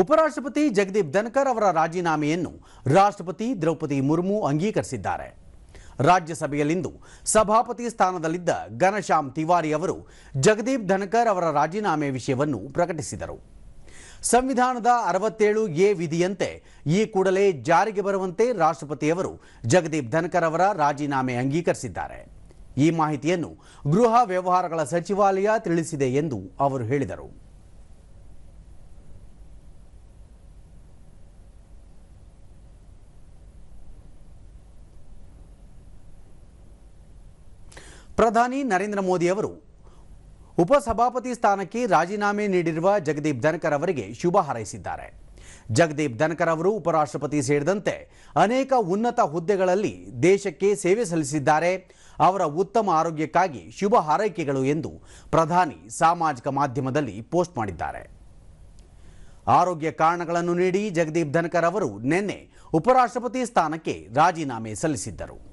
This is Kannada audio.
ಉಪರಾಷ್ಟ್ರಪತಿ ಜಗದೀಪ್ ಧನ್ಕರ್ ಅವರ ರಾಜೀನಾಮೆಯನ್ನು ರಾಷ್ಟ್ರಪತಿ ದ್ರೌಪದಿ ಮುರ್ಮು ಅಂಗೀಕರಿಸಿದ್ದಾರೆ. ರಾಜ್ಯಸಭೆಯಲ್ಲಿಂದು ಸಭಾಪತಿ ಸ್ಥಾನದಲ್ಲಿದ್ದ ಘನಶ್ಯಾಮ್ ತಿವಾರಿ ಅವರು ಜಗದೀಪ್ ಧನ್ಕರ್ ಅವರ ರಾಜೀನಾಮೆ ವಿಷಯವನ್ನು ಪ್ರಕಟಿಸಿದರು. ಸಂವಿಧಾನದ ಅರವತ್ತೇಳು ಎ ವಿಧಿಯಂತೆ ಈ ಕೂಡಲೇ ಜಾರಿಗೆ ಬರುವಂತೆ ರಾಷ್ಟ್ರಪತಿಯವರು ಜಗದೀಪ್ ಧನ್ಕರ್ ಅವರ ರಾಜೀನಾಮೆ ಅಂಗೀಕರಿಸಿದ್ದಾರೆ. ಈ ಮಾಹಿತಿಯನ್ನು ಗೃಹ ವ್ಯವಹಾರಗಳ ಸಚಿವಾಲಯ ತಿಳಿಸಿದೆ ಎಂದು ಅವರು ಹೇಳಿದರು. ಪ್ರಧಾನಿ ನರೇಂದ್ರ ಮೋದಿ ಅವರು ಉಪಸಭಾಪತಿ ಸ್ಥಾನಕ್ಕೆ ರಾಜೀನಾಮೆ ನೀಡಿರುವ ಜಗದೀಪ್ ಧನಕರ್ ಅವರಿಗೆ ಶುಭ ಹಾರೈಸಿದ್ದಾರೆ. ಜಗದೀಪ್ ಧನಕರ್ ಅವರು ಉಪರಾಷ್ಟ್ರಪತಿ ಸೇರಿದಂತೆ ಅನೇಕ ಉನ್ನತ ಹುದ್ದೆಗಳಲ್ಲಿ ದೇಶಕ್ಕೆ ಸೇವೆ ಸಲ್ಲಿಸಿದ್ದಾರೆ. ಅವರ ಉತ್ತಮ ಆರೋಗ್ಯಕ್ಕಾಗಿ ಶುಭ ಹಾರೈಕೆಗಳು ಎಂದು ಪ್ರಧಾನಿ ಸಾಮಾಜಿಕ ಮಾಧ್ಯಮದಲ್ಲಿ ಪೋಸ್ಟ್ ಮಾಡಿದ್ದಾರೆ. ಆರೋಗ್ಯ ಕಾರಣಗಳನ್ನು ನೀಡಿ ಜಗದೀಪ್ ಧನಕರ್ ಅವರು ನಿನ್ನೆ ಉಪರಾಷ್ಟ್ರಪತಿ ಸ್ಥಾನಕ್ಕೆ ರಾಜೀನಾಮೆ ಸಲ್ಲಿಸಿದ್ದರು.